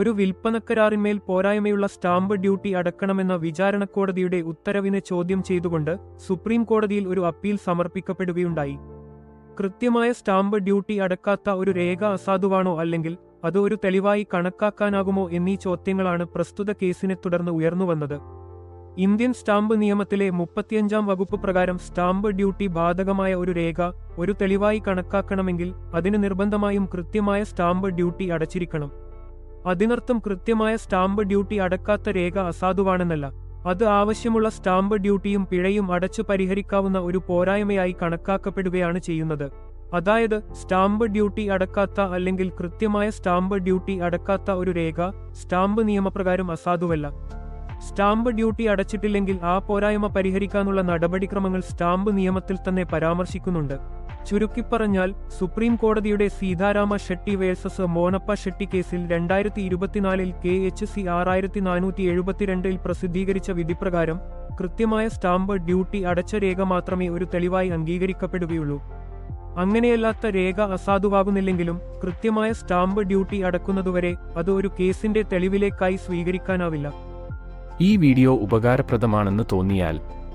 ഒരു വിൽപ്പനക്കരാറിന്മേൽ പോരായ്മയുള്ള stamp duty അടക്കണമെന്ന വിചാരണക്കോടതിയുടെ ഉത്തരവിനെ ചോദ്യം ചെയ്തുകൊണ്ട് സുപ്രീം കോടതിയിൽ ഒരു അപ്പീൽ സമർപ്പിക്കപ്പെടുകയുണ്ടായി. കൃത്യമായ സ്റ്റാമ്പ് ഡ്യൂട്ടി അടക്കാത്ത ഒരു രേഖ അസാധുവാണോ അല്ലെങ്കിൽ അത് ഒരു തെളിവായി കണക്കാക്കാനാകുമോ എന്നീ ചോദ്യങ്ങളാണ് പ്രസ്തുത കേസിനെ തുടർന്ന് ഉയർന്നുവന്നത്. ഇന്ത്യൻ സ്റ്റാമ്പ് നിയമത്തിലെ മുപ്പത്തിയഞ്ചാം വകുപ്പ് പ്രകാരം സ്റ്റാമ്പ് ഡ്യൂട്ടി ബാധകമായ ഒരു രേഖ ഒരു തെളിവായി കണക്കാക്കണമെങ്കിൽ അതിന് നിർബന്ധമായും കൃത്യമായ സ്റ്റാമ്പ് ഡ്യൂട്ടി അടച്ചിരിക്കണം. അതിനർത്ഥം കൃത്യമായ സ്റ്റാമ്പ് ഡ്യൂട്ടി അടക്കാത്ത രേഖ അസാധുവാണെന്നല്ല. അത് ആവശ്യമുള്ള സ്റ്റാമ്പ് ഡ്യൂട്ടിയും പിഴയും അടച്ചു പരിഹരിക്കാവുന്ന ഒരു പോരായ്മയായി കണക്കാക്കപ്പെടുകയാണ് ചെയ്യുന്നത്. അതായത് സ്റ്റാമ്പ് ഡ്യൂട്ടി അടക്കാത്ത അല്ലെങ്കിൽ കൃത്യമായ സ്റ്റാമ്പ് ഡ്യൂട്ടി അടക്കാത്ത ഒരു രേഖ സ്റ്റാമ്പ് നിയമപ്രകാരം അസാധുവല്ല. സ്റ്റാമ്പ് ഡ്യൂട്ടി അടച്ചിട്ടില്ലെങ്കിൽ ആ പോരായ്മ പരിഹരിക്കാനുള്ള നടപടിക്രമങ്ങൾ സ്റ്റാമ്പ് നിയമത്തിൽ തന്നെ പരാമർശിക്കുന്നുണ്ട്. ചുരുക്കിപ്പറഞ്ഞാൽ സുപ്രീം കോടതിയുടെ സീതാരാമ ഷെട്ടി വേഴ്സസ് മോനപ്പ ഷെട്ടി കേസിൽ രണ്ടായിരത്തി ഇരുപത്തിനാലിൽ കെ എച്ച് സി ആറായിരത്തി നാനൂറ്റി എഴുപത്തിരണ്ടിൽ പ്രസിദ്ധീകരിച്ച വിധിപ്രകാരം കൃത്യമായ സ്റ്റാമ്പ് ഡ്യൂട്ടി അടച്ച രേഖ മാത്രമേ ഒരു തെളിവായി അംഗീകരിക്കപ്പെടുകയുള്ളൂ. അങ്ങനെയല്ലാത്ത രേഖ അസാധുവാകുന്നില്ലെങ്കിലും കൃത്യമായ സ്റ്റാമ്പ് ഡ്യൂട്ടി അടക്കുന്നതുവരെ അത് ഒരു കേസിന്റെ തെളിവിലേക്കായി സ്വീകരിക്കാനാവില്ല. ഈ വീഡിയോ ഉപകാരപ്രദമാണെന്ന് തോന്നിയാൽ